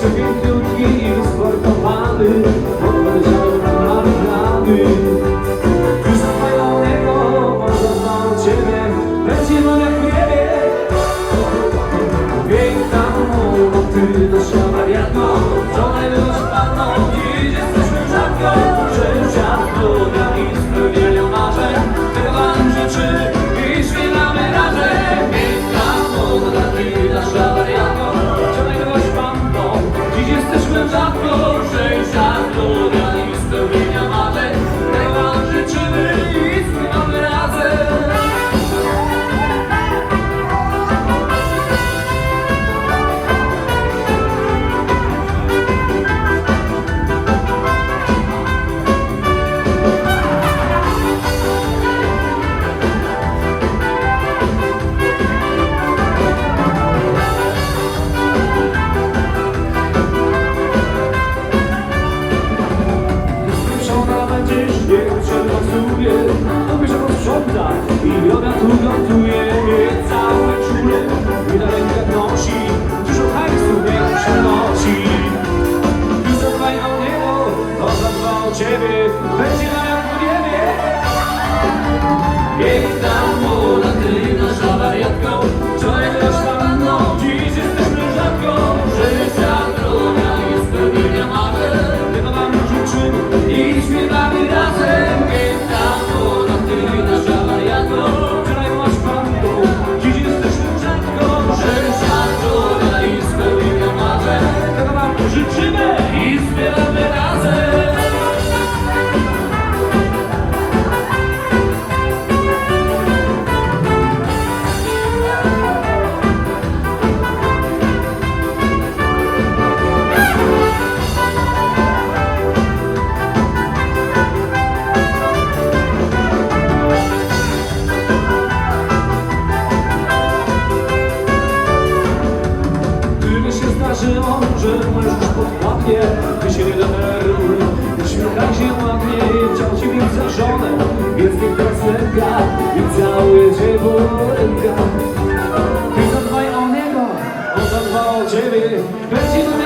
Щоб він тут і спортували, побажав на ради. 예, 배신하였군요, 예. 예. zatrzymam, że możesz pod papie Ty się nie denerwuj, uśmiechaj się ładnie Chciał ci mieć za żonę, więc niech tak slepia I cały dziewulenka Ty zadbaj o niego, on zadba o ciebie Będzie